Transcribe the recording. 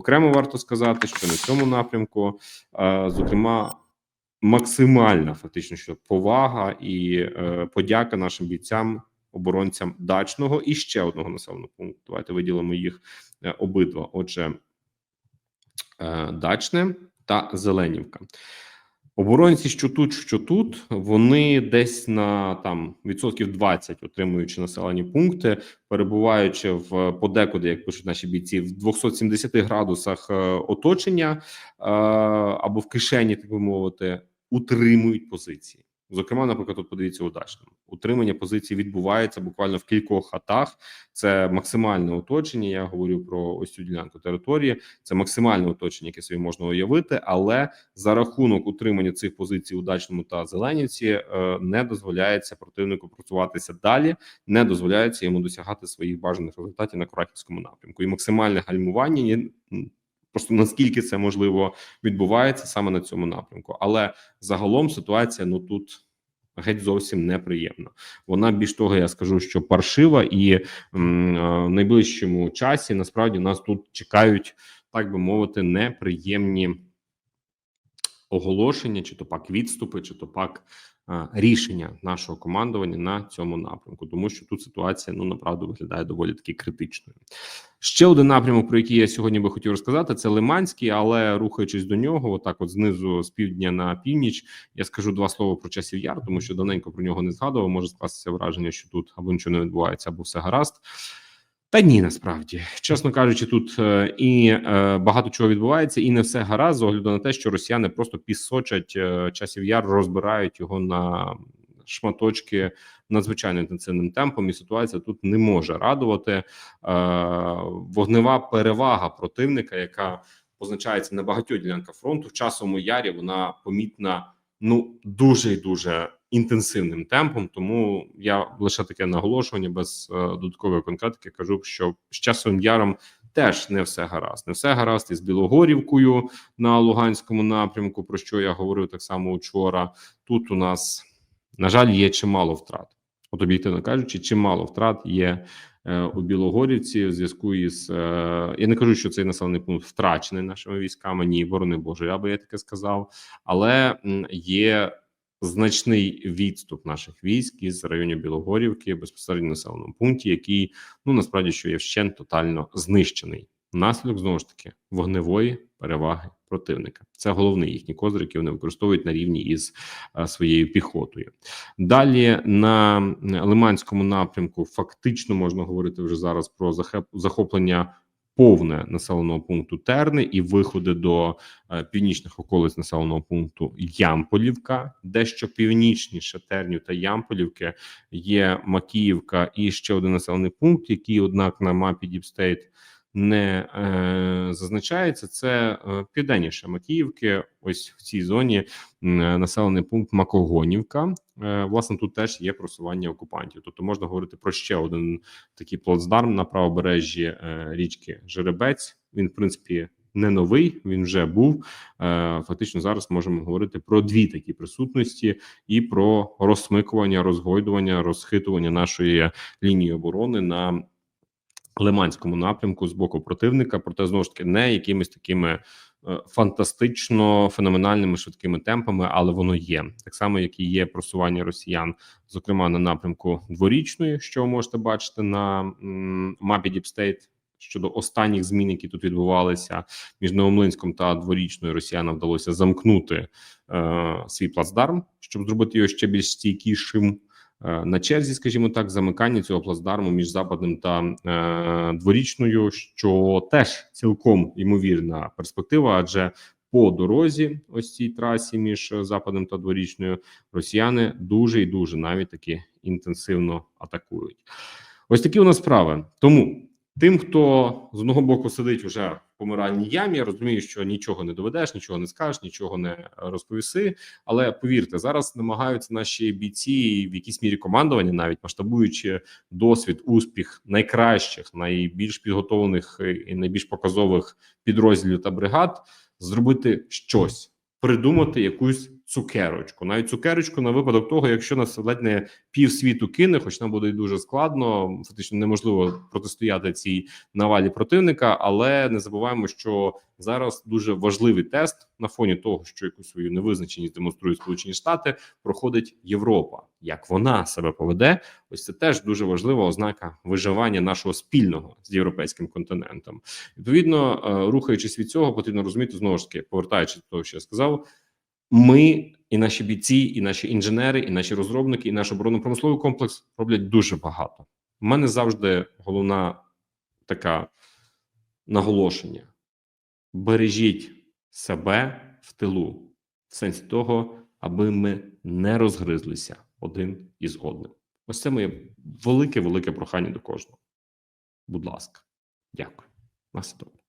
Окремо варто сказати, що на цьому напрямку, е, зокрема, максимальна фактично що повага і е, подяка нашим бійцям, оборонцям дачного і ще одного населеного пункту. Давайте виділимо їх е, обидва. Отже, дачне та Зеленівка. Оборонці, що тут, що тут, вони десь на там відсотків 20 отримуючи населені пункти, перебуваючи в подекуди, як пишуть наші бійці, в 270 градусах е, оточення е, або в кишені, так би мовити, утримують позиції. Зокрема, наприклад, тут подивіться удачному. Утримання позицій відбувається буквально в кількох хатах. Це максимальне оточення. Я говорю про ось цю ділянку території. Це максимальне оточення, яке собі можна уявити, але за рахунок утримання цих позицій у дачному та зеленівці е, не дозволяється противнику просуватися далі, не дозволяється йому досягати своїх бажаних результатів на Краківському напрямку. І максимальне гальмування є просто наскільки це можливо відбувається саме на цьому напрямку. Але загалом ситуація ну тут. Геть зовсім неприємна. Вона більш того, я скажу, що паршива, і е, в найближчому часі насправді нас тут чекають, так би мовити, неприємні оголошення, чи то пак відступи, чи то пак рішення нашого командування на цьому напрямку, тому що тут ситуація ну направду виглядає доволі таки критичною. Ще один напрямок, про який я сьогодні би хотів розказати, це Лиманський, але рухаючись до нього, отак, от знизу з півдня на північ, я скажу два слова про часів яр, тому що давненько про нього не згадував. Може скластися враження, що тут або нічого не відбувається, або все гаразд. Та ні, насправді, чесно кажучи, тут е, і е, багато чого відбувається, і не все гаразд з огляду на те, що росіяни просто пісочать е, часів яр, розбирають його на шматочки надзвичайно інтенсивним темпом, і ситуація тут не може радувати. Вогнева перевага противника, яка позначається на багатьох ділянках фронту, в часовому ярі вона помітна ну дуже і дуже інтенсивним темпом. Тому я лише таке наголошування без е, додаткової конкретики кажу, що з часовим яром. Теж не все гаразд, не все гаразд із Білогорівкою на Луганському напрямку. Про що я говорив так само вчора. Тут у нас на жаль є чимало втрат. От об'єктивно кажучи, чимало втрат є е, у Білогорівці в зв'язку із е, я не кажу, що цей населений пункт втрачений нашими військами. Ні, борони Боже, я би я таке сказав, але є значний відступ наших військ із районів Білогорівки безпосередньо населеному пункті, який ну насправді що є вщент тотально знищений. Наслідок знову ж таки вогневої переваги противника. Це головний їхній козир, який вони використовують на рівні із своєю піхотою. Далі на Лиманському напрямку фактично можна говорити вже зараз про захоплення. Повне населеного пункту Терни і виходи до е, північних околиць населеного пункту Ямполівка, дещо північніше Тернів та Ямполівки є Макіївка і ще один населений пункт, який, однак, на мапі Діпстейт не е, зазначається. Це е, південніше Макіївки. Ось в цій зоні е, населений пункт Макогонівка. Е, власне, тут теж є просування окупантів. Тобто можна говорити про ще один такий плацдарм на правобережжі е, річки Жеребець. Він, в принципі, не новий. Він вже був. Е, фактично зараз можемо говорити про дві такі присутності і про розсмикування, розгойдування, розхитування нашої лінії оборони на Лиманському напрямку з боку противника, проте знову ж таки не якимись такими е, фантастично феноменальними швидкими темпами, але воно є так само, як і є просування росіян, зокрема на напрямку дворічної, що ви можете бачити на мапі Діпстейт. Щодо останніх змін, які тут відбувалися між Новомлинськом та дворічною, росіянам вдалося замкнути е, свій плацдарм, щоб зробити його ще більш стійкішим. Е, на черзі, скажімо так, замикання цього плацдарму між западним та е, дворічною, що теж цілком ймовірна перспектива, адже по дорозі, ось цій трасі між западним та дворічною, росіяни дуже і дуже навіть таки інтенсивно атакують. Ось такі у нас справи. Тому тим, хто з одного боку сидить уже в помиральній ямі, я розумію, що нічого не доведеш, нічого не скажеш, нічого не розповіси. Але повірте, зараз намагаються наші бійці в якійсь мірі командування, навіть масштабуючи досвід, успіх найкращих, найбільш підготовлених і найбільш показових підрозділів та бригад, зробити щось, придумати якусь цукерочку, навіть цукерочку на випадок того, якщо нас ледь не пів світу кине, хоч нам буде дуже складно, фактично неможливо протистояти цій навалі противника. Але не забуваємо, що зараз дуже важливий тест на фоні того, що якусь свою невизначеність демонструють Сполучені Штати, проходить Європа. Як вона себе поведе, ось це теж дуже важлива ознака виживання нашого спільного з європейським континентом. Відповідно, е, рухаючись від цього, потрібно розуміти знову ж таки, повертаючись до того, що я сказав. Ми і наші бійці, і наші інженери, і наші розробники, і наш оборонно-промисловий комплекс роблять дуже багато. У мене завжди головна така наголошення: бережіть себе в тилу, в сенсі того, аби ми не розгризлися один із одним. Ось це моє велике, велике прохання до кожного. Будь ласка, дякую. На добре.